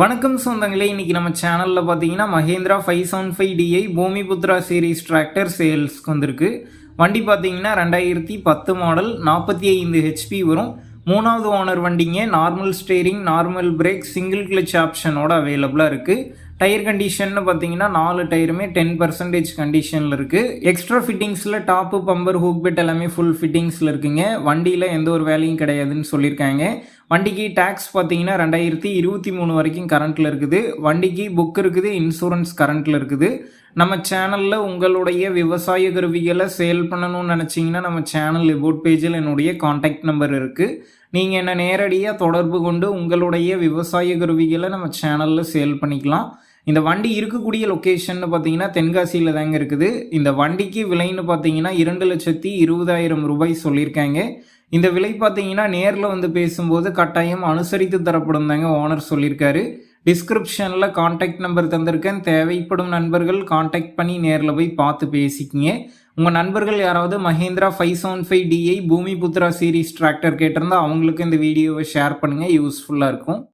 வணக்கம் சொந்தங்களே இன்னைக்கு நம்ம சேனலில் பார்த்தீங்கன்னா Mahindra five seven five DI Bhoomiputra series tractor சேல்ஸ்க்கு வந்திருக்கு. வண்டி பார்த்தீங்கன்னா ரெண்டாயிரத்தி பத்து மாடல் நாற்பத்தி ஐந்து ஹெச்பி வரும். மூணாவது ஓனர் வண்டிங்க normal steering normal brake single clutch ஆப்ஷனோட அவைலபிளாக இருக்குது டயர் கண்டிஷன்னு பார்த்தீங்கன்னா நாலு டயருமே டென் பர்சன்டேஜ் கண்டிஷனில் இருக்குது எக்ஸ்ட்ரா ஃபிட்டிங்ஸில் டாப்பு பம்பர் ஹூக் பெட் எல்லாமே ஃபுல் ஃபிட்டிங்ஸில் இருக்குங்க. வண்டியில் எந்த ஒரு வேலையும் கிடையாதுன்னு சொல்லியிருக்காங்க. வண்டிக்கு டேக்ஸ் பார்த்தீங்கன்னா ரெண்டாயிரத்தி இருபத்தி மூணு வரைக்கும் கரண்ட்டில் இருக்குது. வண்டிக்கு புக் இருக்குது இன்சூரன்ஸ் கரண்ட்டில் இருக்குது. நம்ம சேனலில் உங்களுடைய விவசாய கருவிகளை சேல் பண்ணணும்னு நினச்சிங்கன்னா நம்ம சேனல் எபோட் பேஜில் என்னுடைய காண்டாக்ட் நம்பர் இருக்குது நீங்கள் என்னை நேரடியாக தொடர்பு கொண்டு உங்களுடைய விவசாய கருவிகளை நம்ம சேனலில் சேல் பண்ணிக்கலாம். இந்த வண்டி இருக்கக்கூடிய லொக்கேஷன் பார்த்தீங்கன்னா தென்காசியில் தாங்க இருக்குது. இந்த வண்டிக்கு விலைன்னு பார்த்தீங்கன்னா இரண்டு லட்சத்தி இருபதாயிரம் ரூபாய் சொல்லியிருக்காங்க. இந்த விலை பார்த்தீங்கன்னா நேரில் வந்து பேசும்போது கட்டாயம் அனுசரித்து தரப்படும் தாங்க ஓனர் சொல்லியிருக்காரு. டிஸ்கிரிப்ஷனில் காண்டாக்ட் நம்பர் தந்திருக்கேன். தேவைப்படும் நண்பர்கள் காண்டாக்ட் பண்ணி நேரில் போய் பார்த்து பேசிக்கிங்க. உங்கள் நண்பர்கள் யாராவது Mahindra five seven five DI Bhoomiputra series tractor கேட்டிருந்தா அவங்களுக்கு இந்த வீடியோவை ஷேர் பண்ணுங்கள் யூஸ்ஃபுல்லாக இருக்கும்.